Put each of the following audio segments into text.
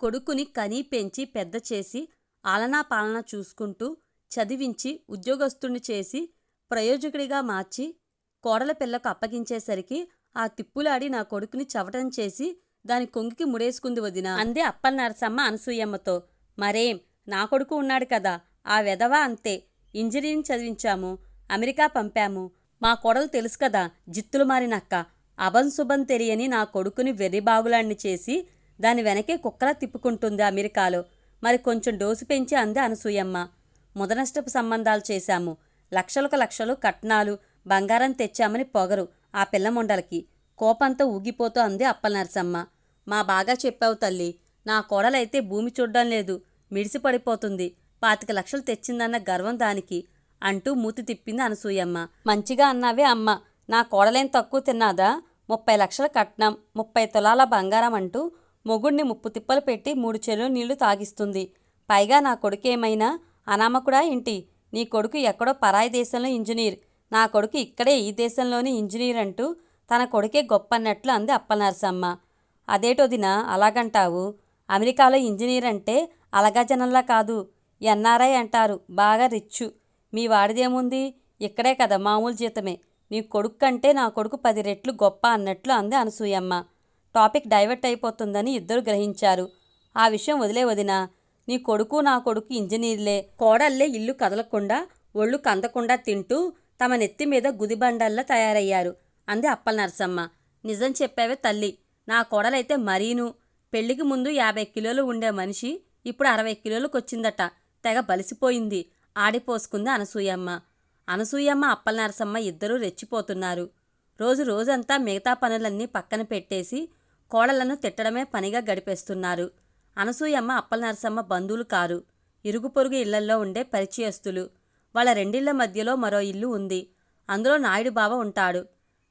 కొడుకుని కని పెంచి పెద్ద చేసి ఆలనా పాలన చూసుకుంటూ చదివించి ఉద్యోగస్తుని చేసి ప్రయోజకుడిగా మార్చి కోడల పిల్లకు అప్పగించేసరికి ఆ తిప్పులాడి నా కొడుకుని చవటం చేసి దాని కొంగికి ముడేసుకుంది వదిన. అందే అప్పల నరసమ్మ అనసూయమ్మతో. మరేం నా కొడుకు ఉన్నాడు కదా ఆ వెధవ అంతే. ఇంజనీరింగ్ చదివించాము అమెరికా పంపాము. మా కొడలు తెలుసు కదా జిత్తులు మారినక్క. అభంశుభం తెలియని నా కొడుకుని వెర్రిబాగులాన్ని చేసి దాని వెనకే కుక్కలా తిప్పుకుంటుంది అమెరికాలో. మరి కొంచెం డోసు పెంచి అంది అనసూయమ్మ. ముదనష్టపు సంబంధాలు చేశాము. లక్షలకు లక్షలు కట్నాలు బంగారం తెచ్చామని పొగరు ఆ పిల్ల ముండలకి. కోపంతో ఊగిపోతూ అంది అప్పలనరసమ్మ. మా బాగా చెప్పావు తల్లి. నా కోడలైతే భూమి చూడడం లేదు. మిడిసి పడిపోతుంది. పాతిక లక్షలు తెచ్చిందన్న గర్వం దానికి అంటూ మూతి తిప్పింది అనసూయమ్మ. మంచిగా అన్నావే అమ్మ. నా కోడలేం తక్కువ తిన్నాదా? ముప్పై లక్షల కట్నం ముప్పై తులాల బంగారం అంటూ మొగుడిని ముప్పు తిప్పలు పెట్టి మూడు చెరువు నీళ్ళు తాగిస్తుంది. పైగా నా కొడుకేమైనా అనామకుడా ఏంటి? నీ కొడుకు ఎక్కడో పరాయి దేశంలో ఇంజనీర్. నా కొడుకు ఇక్కడే ఈ దేశంలోని ఇంజనీర్ అంటూ తన కొడుకే గొప్ప అన్నట్లు అంది అప్పలనరసమ్మ. అదేటొదిన అలాగంటావు. అమెరికాలో ఇంజనీర్ అంటే అలగా జనంలా కాదు. ఎన్ఆర్ఐ అంటారు. బాగా రిచ్చు. మీ వాడిదేముంది? ఇక్కడే కదా మామూలు జీతమే. నీ కొడుకు కంటే నా కొడుకు పది రెట్లు గొప్ప అన్నట్లు అంది అనసూయమ్మ. టాపిక్ డైవర్ట్ అయిపోతుందని ఇద్దరు గ్రహించారు. ఆ విషయం వదిలే వదినా నీ కొడుకు నా కొడుకు ఇంజనీర్లే. కోడల్లే ఇల్లు కదలకుండా ఒళ్ళు కందకుండా తింటూ తమ నెత్తి మీద గుదిబండల్లా తయారయ్యారు. అంది అప్పల నరసమ్మ. నిజం చెప్పావే తల్లి. నా కోడలైతే మరీను. పెళ్ళికి ముందు యాభై కిలోలు ఉండే మనిషి ఇప్పుడు అరవై కిలోలకు వచ్చిందట తెగ బలిసిపోయింది. ఆడిపోసుకుంది అనసూయమ్మ. అనసూయమ్మ అప్పల నరసమ్మ ఇద్దరూ రెచ్చిపోతున్నారు. రోజు రోజంతా మిగతా పనులన్నీ పక్కన పెట్టేసి కోడలను తిట్టడమే పనిగా గడిపేస్తున్నారు. అనసూయమ్మ అప్పల నరసమ్మ బంధువులు కారు. ఇరుగు పొరుగు ఇళ్ళల్లో ఉండే పరిచయస్తులు. వాళ్ళ రెండిళ్ళ మధ్యలో మరో ఇల్లు ఉంది. అందులో నాయుడు బావ ఉంటాడు.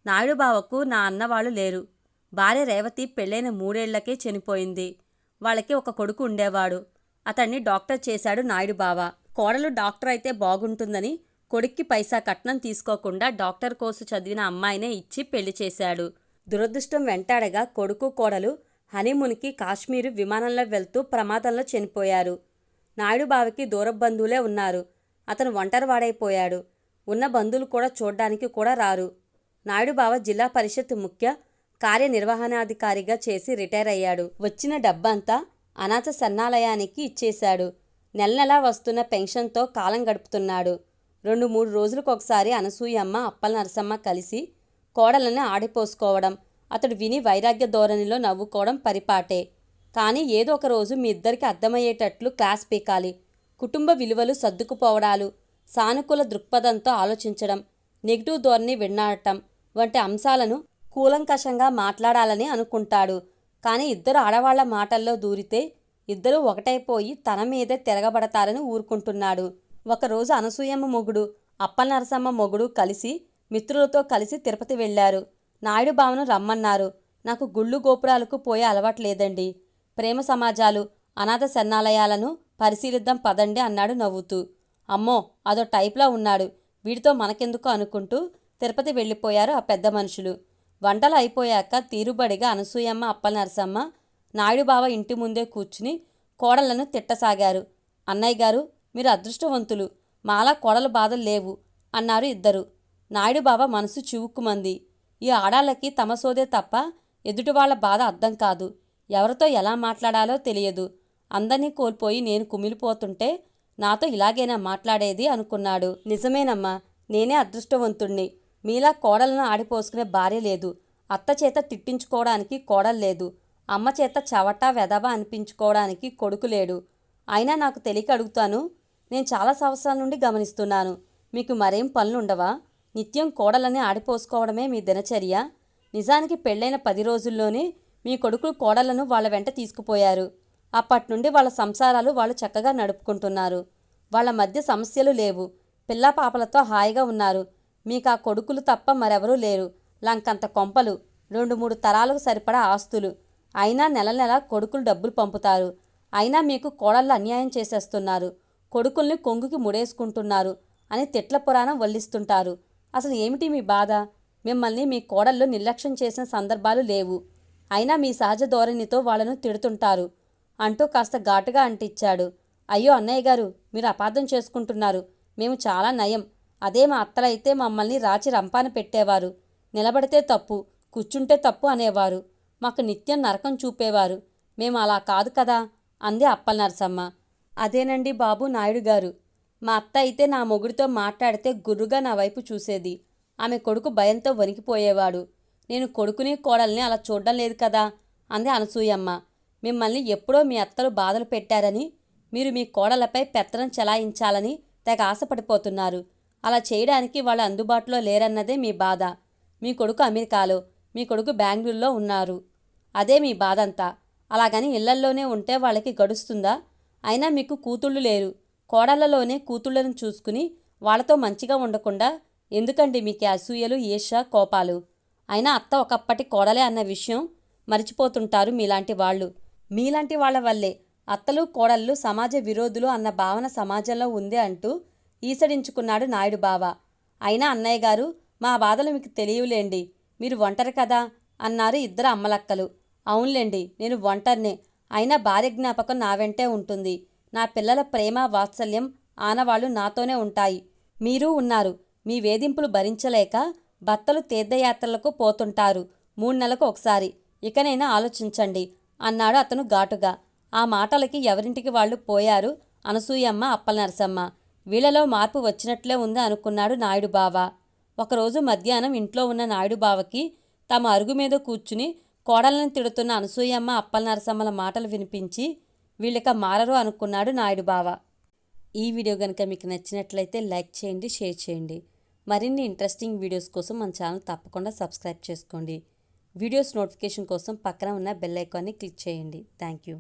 నాయుడు బావకు నా అన్నవాళ్ళు లేరు. భార్య రేవతి పెళ్ళైన మూడేళ్ళకే చనిపోయింది. వాళ్ళకి ఒక కొడుకు ఉండేవాడు. అతన్ని డాక్టర్ చేశాడు నాయుడు బావ. కోడలు డాక్టర్ అయితే బాగుంటుందని కొడుక్కి పైసా కట్నం తీసుకోకుండా డాక్టర్ కోర్సు చదివిన అమ్మాయినే ఇచ్చి పెళ్ళి చేశాడు. దురదృష్టం వెంటాడగా కొడుకు కోడలు హనీమూన్కి కాశ్మీరు విమానంలో వెళ్తూ ప్రమాదంలో చనిపోయారు. నాయుడు బావకి దూర బంధువులే ఉన్నారు. అతను ఒంటరివాడైపోయాడు. ఉన్న బంధువులు కూడా చూడ్డానికి కూడా రారు. నాయుడు బావ జిల్లా పరిషత్ ముఖ్య కార్యనిర్వహణాధికారిగా చేసి రిటైర్ అయ్యాడు వచ్చిన డబ్బంతా అనాథ సన్నాలయానికి ఇచ్చేశాడు. నెల నెలా వస్తున్న పెన్షన్తో కాలం గడుపుతున్నాడు. రెండు మూడు రోజులకొకసారి అనసూయమ్మ అప్పల నరసమ్మ కలిసి కోడలను ఆడిపోసుకోవడం అతడు విని వైరాగ్య ధోరణిలో నవ్వుకోవడం పరిపాటే. కానీ ఏదో ఒక రోజు మీ ఇద్దరికి అర్థమయ్యేటట్లు క్లాస్ పీకాలి. కుటుంబ విలువలు సర్దుకుపోవడాలు సానుకూల దృక్పథంతో ఆలోచించడం నెగిటివ్ ధోరణి విన్నాడటం వంటి అంశాలను కూలంకషంగా మాట్లాడాలని అనుకుంటాడు. కానీ ఇద్దరు ఆడవాళ్ళ మాటల్లో దూరితే ఇద్దరూ ఒకటైపోయి తన మీదే తిరగబడతారని ఊరుకుంటున్నాడు. ఒకరోజు అనసూయమ్మ మొగుడు అప్పల నరసమ్మ మొగుడు కలిసి మిత్రులతో కలిసి తిరుపతి వెళ్ళారు నాయుడు బావను రమ్మన్నారు. నాకు గుళ్ళు గోపురాలకు పోయే అలవాటు లేదండి. ప్రేమ సమాజాలు అనాథ శరణాలయాలను పరిశీలిద్దాం పదండి అన్నాడు నవ్వుతూ. అమ్మో అదో టైప్లా ఉన్నాడు. వీడితో మనకెందుకు అనుకుంటూ తిరుపతి వెళ్ళిపోయారు ఆ పెద్ద మనుషులు. వంటలు అయిపోయాక తీరుబడిగా అనసూయమ్మ అప్పల నరసమ్మ నాయుడు బావ ఇంటి ముందే కూర్చుని కోడళ్ళను తిట్టసాగారు. అన్నయ్య గారు మీరు అదృష్టవంతులు. మాలా కోడలు బాధలు లేవు అన్నారు ఇద్దరు. నాయుడు బావ మనసు చివుక్కుమంది. ఈ ఆడాళ్ళకి తమ సోదే తప్ప ఎదుటి వాళ్ళ బాధ అర్థం కాదు. ఎవరితో ఎలా మాట్లాడాలో తెలియదు. అందరినీ కోల్పోయి నేను కుమిలిపోతుంటే నాతో ఇలాగేనా మాట్లాడేది అనుకున్నాడు. నిజమేనమ్మా నేనే అదృష్టవంతుణ్ణి. మీలా కోడలను ఆడిపోసుకునే భార్య లేదు. అత్త చేత తిట్టించుకోవడానికి కోడలు లేదు. అమ్మ చేత చవట వెదవ అనిపించుకోవడానికి కొడుకు లేడు. అయినా నాకు తెలియక అడుగుతాను నేను చాలా సంవత్సరాల నుండి గమనిస్తున్నాను. మీకు మరేం పనులుండవా? నిత్యం కోడలని ఆడిపోసుకోవడమే మీ దినచర్య. నిజానికి పెళ్ళైన పది రోజుల్లోనే మీ కొడుకులు కోడలను వాళ్ళ వెంట తీసుకుపోయారు. అప్పటి నుండి వాళ్ళ సంసారాలు వాళ్ళు చక్కగా నడుపుకుంటున్నారు. వాళ్ళ మధ్య సమస్యలు లేవు. పిల్ల పాపలతో హాయిగా ఉన్నారు. మీకు ఆ కొడుకులు తప్ప మరెవరూ లేరు. లంకంత కొంపలు రెండు మూడు తరాలకు సరిపడా ఆస్తులు. అయినా నెల నెల కొడుకులు డబ్బులు పంపుతారు. అయినా మీకు కోడళ్ళు అన్యాయం చేసేస్తున్నారు. కొడుకుల్ని కొంగుకి ముడేసుకుంటున్నారు అని తిట్ల పురాణం వల్లిస్తుంటారు. అసలు ఏమిటి మీ బాధ? మిమ్మల్ని మీ కోడళ్ళు నిర్లక్ష్యం చేసిన సందర్భాలు లేవు. అయినా మీ సహజ ధోరణితో వాళ్ళను తిడుతుంటారు. అంటూ కాస్త ఘాటుగా అంటిచ్చాడు అయ్యో అన్నయ్య గారు మీరు అపార్థం చేసుకుంటున్నారు. మేము చాలా నయం. అదే మా అత్తలైతే మమ్మల్ని రాచి రంపాన పెట్టేవారు. నిలబడితే తప్పు కూర్చుంటే తప్పు అనేవారు. మాకు నిత్యం నరకం చూపేవారు. మేము అలా కాదు కదా? అంది అప్పల నరసమ్మ అదేనండి బాబు నాయుడు గారు. మా అత్త అయితే నా మొగుడితో మాట్లాడితే గుర్రుగా నా వైపు చూసేది. ఆమె కొడుకు భయంతో వణికిపోయేవాడు. నేను కొడుకుని కోడల్ని అలా చూడడం లేదు కదా అంది అనసూయమ్మ. మిమ్మల్ని ఎప్పుడో మీ అత్తలు బాధలు పెట్టారని మీరు మీ కోడలపై పెత్తనం చెలాయించాలని తెగ ఆశపడిపోతున్నారు. అలా చేయడానికి వాళ్ళు అందుబాటులో లేరన్నదే మీ బాధ. మీ కొడుకు అమెరికాలో మీ కొడుకు బెంగళూరులో ఉన్నారు. అదే మీ బాధంతా. అలాగని ఇళ్ళల్లోనే ఉంటే వాళ్ళకి గడుస్తుందా? అయినా మీకు కూతుళ్ళు లేరు. కోడళ్ళలోనే కూతుళ్ళను చూసుకుని వాళ్ళతో మంచిగా ఉండకుండా ఎందుకండి మీకు అసూయలు ఈర్ష కోపాలు? అయినా అత్త ఒకప్పటి కోడలే అన్న విషయం మరిచిపోతుంటారు మీలాంటి వాళ్ళు. మీలాంటి వాళ్ళ వల్లే అత్తలు కోడళ్ళు సమాజ విరోధులు అన్న భావన సమాజంలో ఉంది అంటూ ఈసడించుకున్నాడు నాయుడు బావ. అయినా అన్నయ్య గారు మా బాధలు మీకు తెలియలేండి మీరు ఒంటరి కదా అన్నారు ఇద్దరు అమ్మలక్కలు. అవునులేండి నేను ఒంటరినే. అయినా భార్య జ్ఞాపకం నా వెంటే ఉంటుంది. నా పిల్లల ప్రేమ వాత్సల్యం ఆనవాళ్ళు నాతోనే ఉంటాయి. మీరూ ఉన్నారు. మీ వేధింపులు భరించలేక భర్తలు తీర్థయాత్రలకు పోతుంటారు. మూడు నెలలకు ఒకసారి. ఇకనైనా ఆలోచించండి. అన్నాడు అతను ఘాటుగా. ఆ మాటలకి ఎవరింటికి వాళ్ళు పోయారు? అనసూయమ్మ అప్పల నరసమ్మ. వీళ్ళలో మార్పు వచ్చినట్లే ఉంది అనుకున్నాడు నాయుడు బావ ఒకరోజు మధ్యాహ్నం ఇంట్లో ఉన్న నాయుడు బావకి తమ అరుగు మీద కూర్చుని కోడలను తిడుతున్న అనసూయమ్మ అప్పల నరసమ్మల మాటలు వినిపించి వీళ్ళక మారరు అనుకున్నాడు నాయుడు బావ. ఈ వీడియో కనుక మీకు నచ్చినట్లయితే లైక్ చేయండి షేర్ చేయండి. మరిన్ని ఇంట్రెస్టింగ్ వీడియోస్ కోసం మన ఛానల్ తప్పకుండా సబ్స్క్రైబ్ చేసుకోండి. వీడియోస్ నోటిఫికేషన్ కోసం పక్కన ఉన్న బెల్ ఐకాన్ని క్లిక్ చేయండి. Thank you.